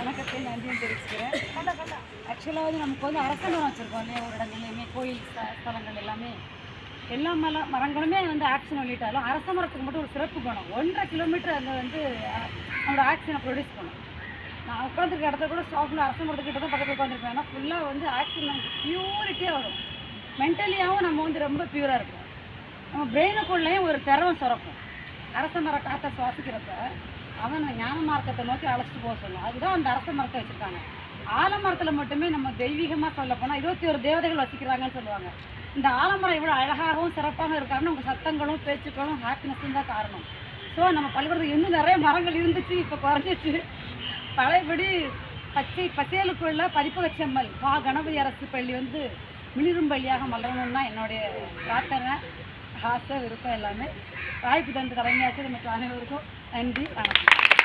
அணக்கத்தையும் நன்றியும் தெரிவிச்சுக்கிறேன். ஆக்சுவலாக வந்து நமக்கு வந்து அரச மரம் வச்சுருக்கோம். இல்லையா ஒரு இடங்கள்லையுமே கோயில் ஸ்தலங்கள் எல்லாமே. எல்லா மல மரங்களுமே வந்து ஆக்ஷன் வெளியிட்டாலும் அரச மரத்துக்கு மட்டும் ஒரு சிறப்பு குணம். ஒன்றரை கிலோமீட்டர் அங்கே வந்து நம்மளோட ஆக்சிஜனை ப்ரொடியூஸ் பண்ணும். நான் உட்காந்துருக்க இடத்துல கூட ஸ்டாப்பில் அரச மரத்துக்கிட்ட தான் பக்கத்தில் உட்காந்துருப்பேன் ஏன்னா ஃபுல்லாக வந்து ஆக்சிஜன் பியூரிட்டியாக வரும். மென்டலியாகவும் நம்ம வந்து ரொம்ப பியூராக இருக்கும் நம்ம பிரெயினுக்குள்ளேயும் ஒரு திறமை சுரக்கும். அரச மர காற்றை சுவாசிக்கிறப்ப அவன் ஞான மார்க்கத்தை நோக்கி அழைச்சிட்டு போக சொல்லணும் அதுதான் அந்த அரச மரத்தை வச்சுருக்காங்க. ஆலமரத்தில் மட்டுமே நம்ம தெய்வீகமாக சொல்ல போனால் இருபத்தி ஒரு தேவதைகள் வசிக்கிறாங்கன்னு சொல்லுவாங்க. இந்த ஆலமரம் இவ்வளோ அழகாகவும் சிறப்பாகவும் இருக்காருன்னு உங்கள் சத்தங்களும் பேச்சுக்களும் ஹாப்பினஸும் தான் காரணம். ஸோ நம்ம பள்ளிக்கூடத்தில் இன்னும் நிறைய மரங்கள் இருந்துச்சு இப்போ குறைஞ்சிச்சு. பழையபடி பச்சை பச்சேலுக்குள்ள பதிப்பக செம்மல் பா கணபதி அரசு பள்ளி வந்து மிளிரும்பள்ளியாக மலரணும்னு தான் என்னுடைய பிரார்த்தனை. ஆசை விருப்பம் எல்லாமே. வாய்ப்பு தந்து கடமையாச்சு நமக்கு அனைவருக்கும் நன்றி வணக்கம்.